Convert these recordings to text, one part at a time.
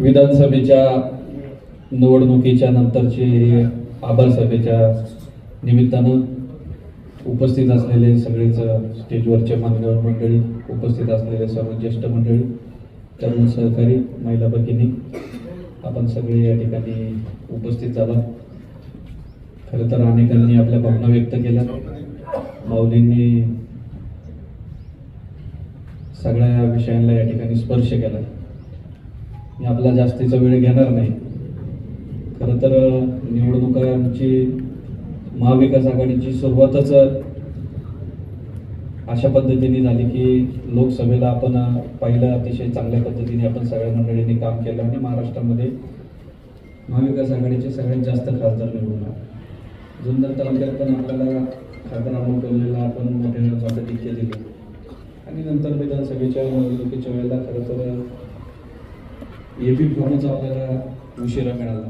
विधानसभेच्या निवडणुकीच्या नंतरचे आभारसभेच्या आभार सभेच्या निमित्तानं उपस्थित असलेले सगळेच स्टेजवरचे मान्यवर मंडळी उपस्थित असलेले सर्व ज्येष्ठ मंडळी तरुण सहकारी महिला भगिनी आपण सगळे या ठिकाणी उपस्थित झाला. खरं तर अनेकांनी आपल्या भावना व्यक्त केल्या. माऊलींनी सगळ्या विषयांना या ठिकाणी स्पर्श केला. मी आपला जास्तीचा वेळ घेणार नाही. खरं तर निवडणुकांची महाविकास आघाडीची सुरुवातच अशा पद्धतीने झाली की लोकसभेला आपण पाहिलं अतिशय चांगल्या पद्धतीने आपण सगळ्या मंडळींनी काम केलं आणि महाराष्ट्रामध्ये महाविकास आघाडीचे सगळ्यात जास्त खासदार निवडून आले. जुन्नर तालुक्यात पण आपल्याला खासदार अमोल कोल्हेला आपण मोठ्या मदतीचे दिले. आणि नंतर विधानसभेच्या निवडणुकीच्या वेळेला खरं तर ए पी फॉर्मच आपल्याला उशिरा मिळाला.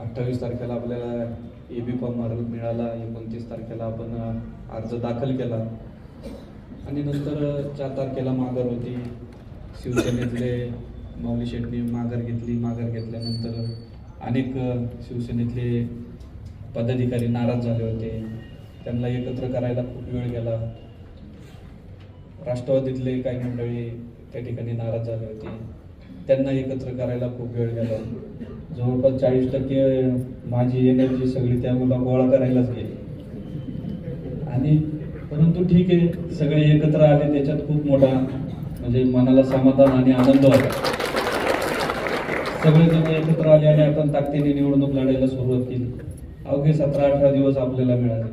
अठ्ठावीस तारखेला आपल्याला ए बी फॉर्म मिळाला एकोणतीस तारखेला आपण अर्ज दाखल केला. आणि नंतर चार तारखेला माघार होती. शिवसेनेतले माऊली शेट्टी माघार घेतली. माघार घेतल्यानंतर अनेक शिवसेनेतले पदाधिकारी नाराज झाले होते. त्यांना एकत्र करायला खूप वेळ गेला. राष्ट्रवादीतले काही मंडळी त्या ठिकाणी नाराज झाले होते. त्यांना एकत्र करायला खूप वेळ गेला. जवळपास चाळीस टक्के माझी एनर्जी सगळी त्या मुला गोळा करायलाच गेली. आणि परंतु ठीक आहे सगळे एकत्र आले त्याच्यात खूप मोठा म्हणजे मनाला समाधान आणि आनंद होता. सगळेजण एकत्र आले आणि आपण ताकदीने निवडणूक लढायला सुरुवात केली. अवघे सतरा अठरा दिवस आपल्याला मिळाले.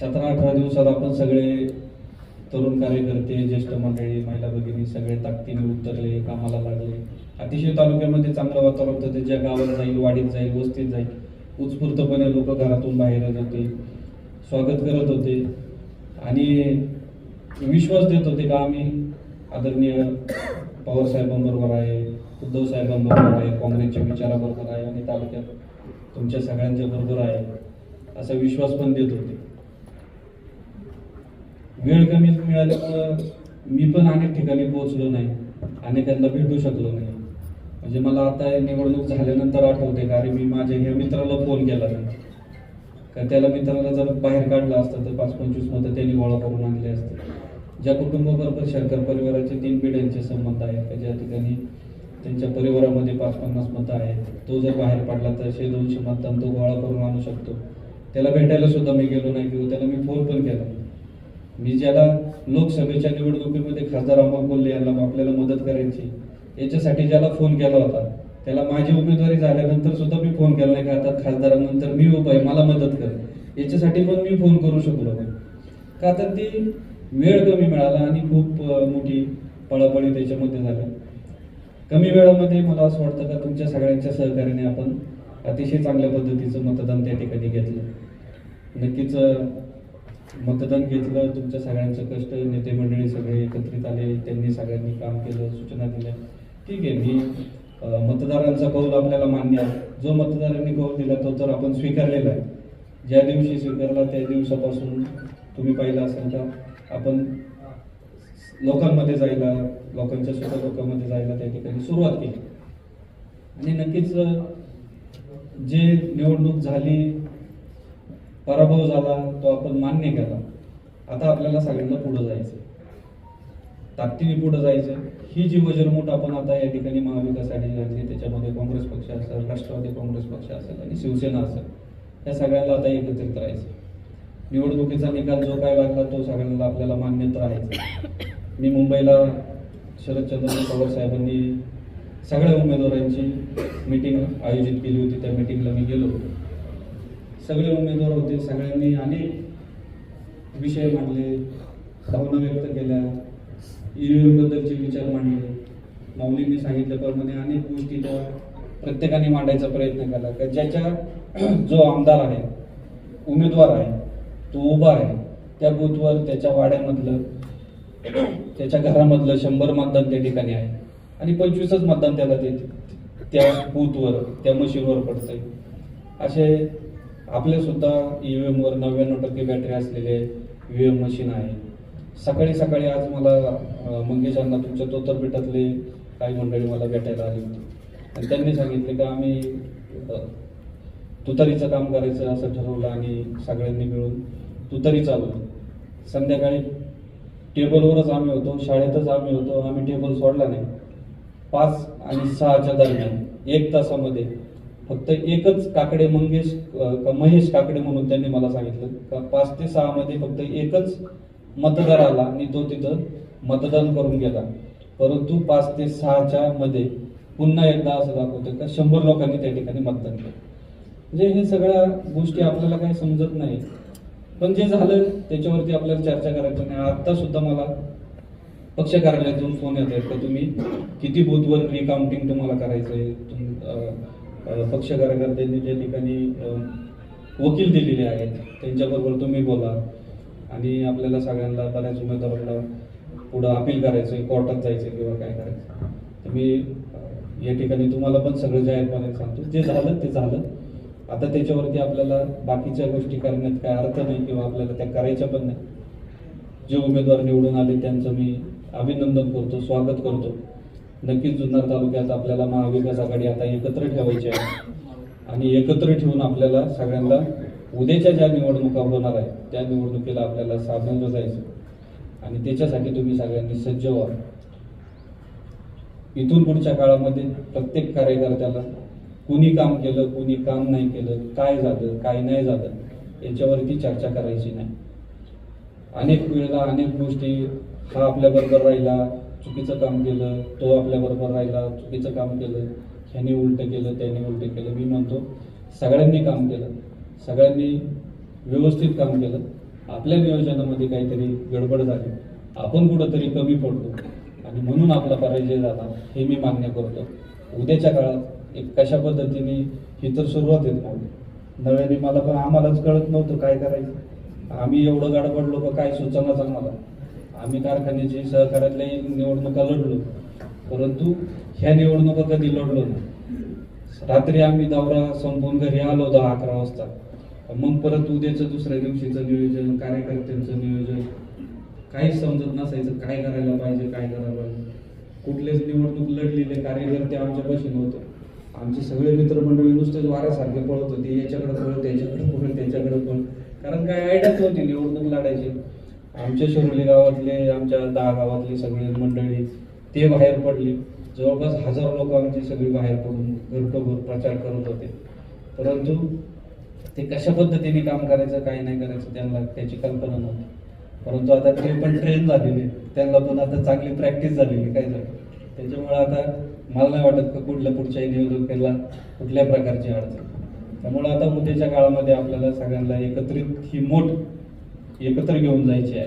सतरा अठरा दिवसात आपण सगळे तरुण कार्यकर्ते ज्येष्ठ मंडळी महिला भगिनी सगळे ताकदीने उतरले कामाला लागले. अतिशय तालुक्यामध्ये चांगलं वातावरण होतं. ते ज्या गावाला जाईल वाडीत जाईल वस्तीत जाईल उत्स्फूर्तपणे लोक घरातून बाहेर येत होते स्वागत करत होते. आणि विश्वास देत होते का आम्ही आदरणीय पवार साहेबांबरोबर आहे उद्धव साहेबांबरोबर आहे काँग्रेसच्या विचाराबरोबर आहे आणि तालुक्यात तुमच्या सगळ्यांच्या बरोबर आहे असा विश्वास पण देत होते. वेळ कमी मिळाल्यामुळं मी पण अनेक ठिकाणी पोहोचलो नाही. अनेकांना भेटू शकलो नाही. म्हणजे मला आता निवडणूक झाल्यानंतर आठवते का अरे मी माझ्या ह्या मित्राला फोन केला नाही. का त्याला मित्राला जर बाहेर काढलं असतं तर पाच पंचवीस मतं त्यांनी गोळा करून आणले असते. ज्या कुटुंबाबरोबर शंकर परिवाराचे तीन पिढ्यांचे संबंध आहेत का ज्या ठिकाणी त्यांच्या परिवारामध्ये पाच पन्नास मतं आहेत तो जर बाहेर पडला तर शे दोनशे मतांना तो गोळा करून आणू शकतो. त्याला भेटायला सुद्धा मी गेलो नाही किंवा त्याला मी फोन पण केला नाही. मी ज्याला लोकसभेच्या निवडणुकीमध्ये खासदार अमोल कोल्हे यांना आपल्याला मदत करायची याच्यासाठी ज्याला फोन केला होता त्याला माझी उमेदवारी झाल्यानंतर सुद्धा मी फोन केला नाही का? आता खासदारानंतर मी उभा आहे मला मदत कर. याच्यासाठी पण मी फोन करू शकलो नाही. का तर ती वेळ कमी मिळाला आणि खूप मोठी पळापळी त्याच्यामध्ये झाल्या कमी वेळामध्ये मला असं वाटतं का तुमच्या सगळ्यांच्या सहकार्याने आपण अतिशय चांगल्या पद्धतीचं मतदान त्या ठिकाणी घेतलं. नक्कीच मतदान घेतलं तुमच्या सगळ्यांचं कष्ट नेते मंडळी सगळे एकत्रित आले त्यांनी सगळ्यांनी काम केलं सूचना दिल्या. ठीक आहे मी मतदारांचा कौल आपल्याला मान्य आहे. जो मतदारांनी कौल दिला तो तर आपण स्वीकारलेला आहे. ज्या दिवशी स्वीकारला त्या दिवसापासून तुम्ही पाहिलं असेल का? आपण लोकांमध्ये जायला लोकांच्या स्वतः लोकांमध्ये जायला त्या ठिकाणी सुरुवात केली. आणि नक्कीच जे निवडणूक झाली पराभव झाला तो आपण मान्य केला. आता आपल्याला सगळ्यांना पुढं जायचं ताकदीने पुढं जायचं ही जी वजरमूट आपण आता या ठिकाणी महाविकास आघाडी आणली त्याच्यामध्ये काँग्रेस पक्ष असेल राष्ट्रवादी काँग्रेस पक्ष असेल आणि शिवसेना असेल या सगळ्यांना आता एकत्रित राहायचं निवडणुकीचा निकाल जो काय लागला तो सगळ्यांना आपल्याला मान्यत राहायचा मी मुंबईला शरदचंद्र पवार साहेबांनी सगळ्या उमेदवारांची मीटिंग आयोजित केली होती. त्या मीटिंगला मी गेलो होतो. सगळे उमेदवार होते सगळ्यांनी अनेक विषय मांडले भावना व्यक्त केल्या ईव्हीएम विचार मांडले. माऊलींनी सांगितल्याप्रमाणे अनेक गोष्टी त्या प्रत्येकाने मांडायचा प्रयत्न केला. का ज्याच्या जो आमदार आहे उमेदवार आहे तो उभा आहे त्या बूथवर त्याच्या वाड्यामधलं त्याच्या घरामधलं शंभर मतदान त्या ठिकाणी आहे. आणि पंचवीसच मतदान त्याला ते त्या बूथवर त्या मशीनवर पडतंय. असे आपले सुद्धा ईव्हीएम वर नव्याण्णव टक्के बॅटरी असलेले ईव्हीएम मशीन आहे. सकाळी सकाळी आज मला मंगेशांना मंगेश तुमच्या तोतरपेठातले काही मंडळी मला भेटायला आली होती. आणि त्यांनी सांगितले की आम्ही तुतारीचं काम करायचं असं ठरवलं आणि सगळ्यांनी मिळून तुतारी चालवली. संध्याकाळी टेबलवरच आम्ही होतो शाळेतच आम्ही होतो आम्ही टेबल सोडला नाही. पाच आणि सहाच्या दरम्यान एक तासामध्ये फक्त एकच काकडे मंगेश का महेश काकडे म्हणून त्यांनी मला सांगितलं. का पाच ते सहा मध्ये फक्त एकच मतदार आला आणि तो तिथं मतदान करून गेला. परंतु पाच ते सहाच्या मध्ये पुन्हा एकदा असं दाखवतं का शंभर लोकांनी त्या ठिकाणी मतदान केलं. म्हणजे हे सगळ्या गोष्टी आपल्याला काही समजत नाही. पण जे झालं त्याच्यावरती आपल्याला चर्चा करायची नाही. आता सुद्धा मला पक्ष कार्यालयातून फोन येत आहेत का तुम्ही किती बूथवर रिकाउंटिंग तुम्हाला करायचं तुम पक्ष कार्यकर्त्यांनी ज्या ठिकाणी वकील दिलेले आहेत त्यांच्याबरोबर तुम्ही बोला. आणि आपल्याला सगळ्यांना बऱ्याच उमेदवारांना पुढं अपील करायचं आहे कोर्टात जायचं किंवा काय करायचं तर मी या ठिकाणी तुम्हाला पण सगळं जाहीरपणे सांगतो. जे झालं ते झालं. आता त्याच्यावरती आपल्याला बाकीच्या गोष्टी करण्यात काय अर्थ नाही किंवा आपल्याला त्या करायच्या पण नाही. जे उमेदवार निवडून आले त्यांचं मी अभिनंदन करतो स्वागत करतो. नक्कीच जुन्नर तालुक्यात आपल्याला महाविकास आघाडी आता एकत्र ठेवायची आहे. आणि एकत्र ठेवून आपल्याला सगळ्यांना उद्याच्या ज्या निवडणुका होणार आहेत त्या निवडणुकीला आपल्याला सामोरं जायचं आणि त्याच्यासाठी तुम्ही सगळ्यांनी सज्ज व्हा. इथून पुढच्या काळामध्ये प्रत्येक कार्यकर्त्याला कुणी काम केलं कुणी काम नाही केलं काय झालं काय नाही झालं याच्यावरती चर्चा करायची नाही. अनेक वेळेला अनेक गोष्टी हा आपल्याबरोबर राहिला. चुकीचं काम केलं तो आपल्या बरोबर राहिला चुकीचं काम केलं ह्याने उलट केलं त्याने उलट केलं. मी म्हणतो सगळ्यांनी काम केलं. सगळ्यांनी व्यवस्थित काम केलं. आपल्या नियोजनामध्ये काहीतरी गडबड झाली. आपण कुठंतरी कमी पडलो. आणि म्हणून आपला पराजय झाला हे मी मान्य करतो. उद्याच्या काळात एक कशा पद्धतीने ही तर सुरुवात येत नव्हती नव्याने मला पण आम्हालाच कळत नव्हतं काय करायचं. आम्ही एवढं गडबडलो का काय सुचनाच आम्हाला. आम्ही कारखान्याची सहकार्यातल्या निवडणुका लढलो. परंतु ह्या निवडणुका कधी लढलो नाही. रात्री आम्ही दौरा संपून घरी आलो दहा अकरा वाजता. मग परत उद्याचं दुसऱ्या दिवशीचं नियोजन कार्यकर्त्यांचं नियोजन. काहीच समजत नसायचं काय करायला पाहिजे काय करायला पाहिजे. कुठलेच निवडणूक लढलेले कार्यकर्ते आमच्यापाशी नव्हते. आमचे सगळे मित्रमंडळी नुसतेच वाऱ्यासारखे पळत होते. याच्याकडे पळत त्याच्याकडे पळत त्याच्याकडे पळत. कारण काय आयडियाच नव्हती निवडणूक लढायची. आमच्या शिरोली गावातले आमच्या दहा गावातले सगळे मंडळी ते बाहेर पडले. जवळपास हजार लोक आमची सगळी बाहेर पडून घरटोघर प्रचार करत होते. परंतु ते कशा पद्धतीने काम करायचं काय नाही करायचं त्यांना त्याची कल्पना नव्हती. परंतु आता ते पण ट्रेन झालेले त्यांना पण आता चांगली प्रॅक्टिस झालेली काय झालं? त्याच्यामुळे आता मला नाही वाटत का कुठल्या पुढच्याही निवडणुकीला कुठल्या प्रकारची अडचण. त्यामुळे आता उद्याच्या काळामध्ये आपल्याला सगळ्यांना एकत्रित ही मोठ एकत्र घेऊन जायची आहे.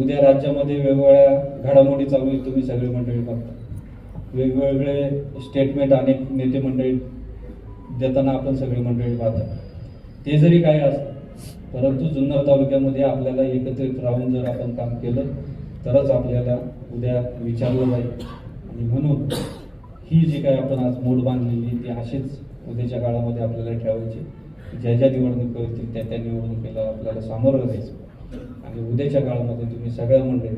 उद्या राज्यामध्ये वेगवेगळ्या घडामोडी चालू आहेत तुम्ही सगळे मंडळी बघता. वेगवेगळे स्टेटमेंट अनेक नेते मंडळी देताना आपण सगळी मंडळी पाहतो. ते जरी काय असतं परंतु जुन्नर तालुक्यामध्ये आपल्याला एकत्रित राहून जर आपण काम केलं तरच आपल्याला उद्या विचारलं जाईल. आणि म्हणून ही जी काय आपण आज मोड बांधलेली ती अशीच उद्याच्या काळामध्ये आपल्याला ठेवायची ज्या ज्या निवडणुका होतील त्या त्या निवडणुकीला आपल्याला सामोरं जायचं. आणि उद्याच्या काळामध्ये तुम्ही सगळ्या मंडळी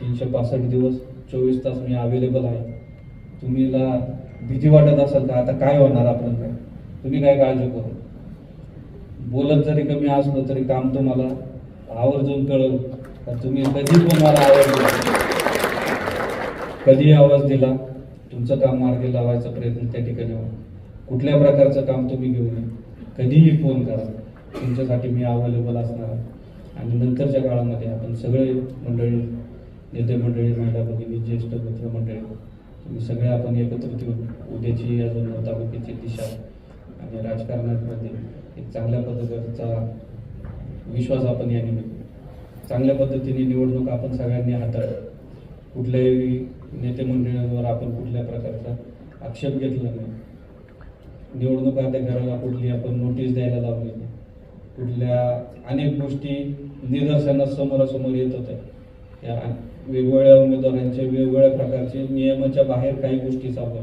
तीनशे पासष्ट दिवस चोवीस तास मी अवेलेबल आहे. तुम्हीला भीती वाटत असेल का? आता काय होणार आपण? काय तुम्ही काय काळजी करू? बोलत जरी कमी असलं तरी काम तुम्हाला आवर्जून कळव तर तुम्ही कधी पण मला आवाज दिला कधी आवाज दिला तुमचं काम मार्गी लावायचा प्रयत्न त्या ठिकाणी कुठल्या प्रकारचं काम तुम्ही घेऊन ये कधीही फोन करा. तुमच्यासाठी मी अवेलेबल असणार. आणि नंतरच्या काळामध्ये आपण सगळे मंडळी नेते मंडळी महिला भगिनी ज्येष्ठ मित्र मंडळी तुम्ही सगळे आपण एकत्रित येऊन उद्याची अजून तालुक्याची दिशा आणि राजकारणामध्ये एक चांगल्या पद्धतीचा विश्वास आपण या निमित्त चांगल्या पद्धतीने निवडणूक आपण सगळ्यांनी हाताळली. कुठल्याही नेते मंडळींवर आपण कुठल्या प्रकारचा आक्षेप घेतला नाही. निवडणूक अधिकाऱ्याला कुठली आपण नोटीस द्यायला लावली नाही. कुठल्या अनेक गोष्टी निदर्शनास समोरासमोर येत होत्या. त्या वेगवेगळ्या उमेदवारांचे वेगवेगळ्या प्रकारचे नियमाच्या बाहेर काही गोष्टी चालू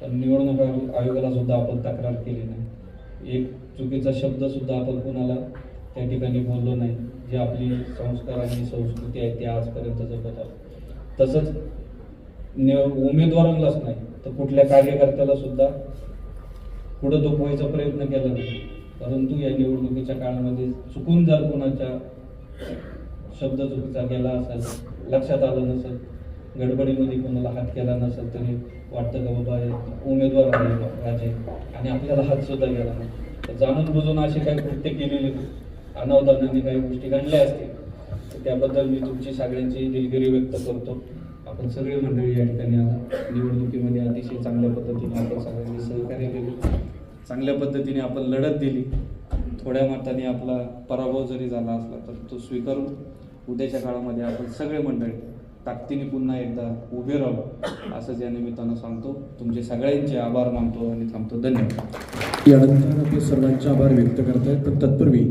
तर निवडणूक आयोगाला सुद्धा आपण तक्रार केली नाही. एक चुकीचा शब्द सुद्धा आपण कुणाला त्या ठिकाणी बोललो नाही. जी आपली संस्कार आणि संस्कृती आहे ती आजपर्यंत जपत आहोत. तसंच उमेदवारांनाच नाही तर कुठल्या कार्यकर्त्याला सुद्धा पुढं दुखवायचा प्रयत्न केला. नाही परंतु या निवडणुकीच्या काळामध्ये चुकून जर कोणाच्या शब्द चुकीचा गेला असेल लक्षात आलं नसेल गडबडीमध्ये कोणाला हात केला नसेल तरी वाटतं का बाबा उमेदवार आहे राजे आणि आपल्याला हात सुद्धा गेला नाही. तर जाणून बुजून अशी काही कृत्य केलेली अनावधानाने काही गोष्टी घडल्या असतील. तर त्याबद्दल मी तुमची सगळ्यांची दिलगिरी व्यक्त करतो. आपण सगळे मंडळी या ठिकाणी निवडणुकीमध्ये अतिशय चांगल्या पद्धतीने आपण सगळ्यांनी सहकार्य केले. चांगल्या पद्धतीने आपण लढत दिली. थोड्या मताने आपला पराभव जरी झाला असला तर तो स्वीकारून उद्याच्या काळामध्ये आपण सगळे मंडळी ताकदीने पुन्हा एकदा उभे राहू असंच या निमित्तानं सांगतो. तुमचे सगळ्यांचे आभार मानतो आणि थांबतो. धन्यवाद. यानंतर आपले सर्वांचे आभार व्यक्त करतायत. पण तत्पूर्वी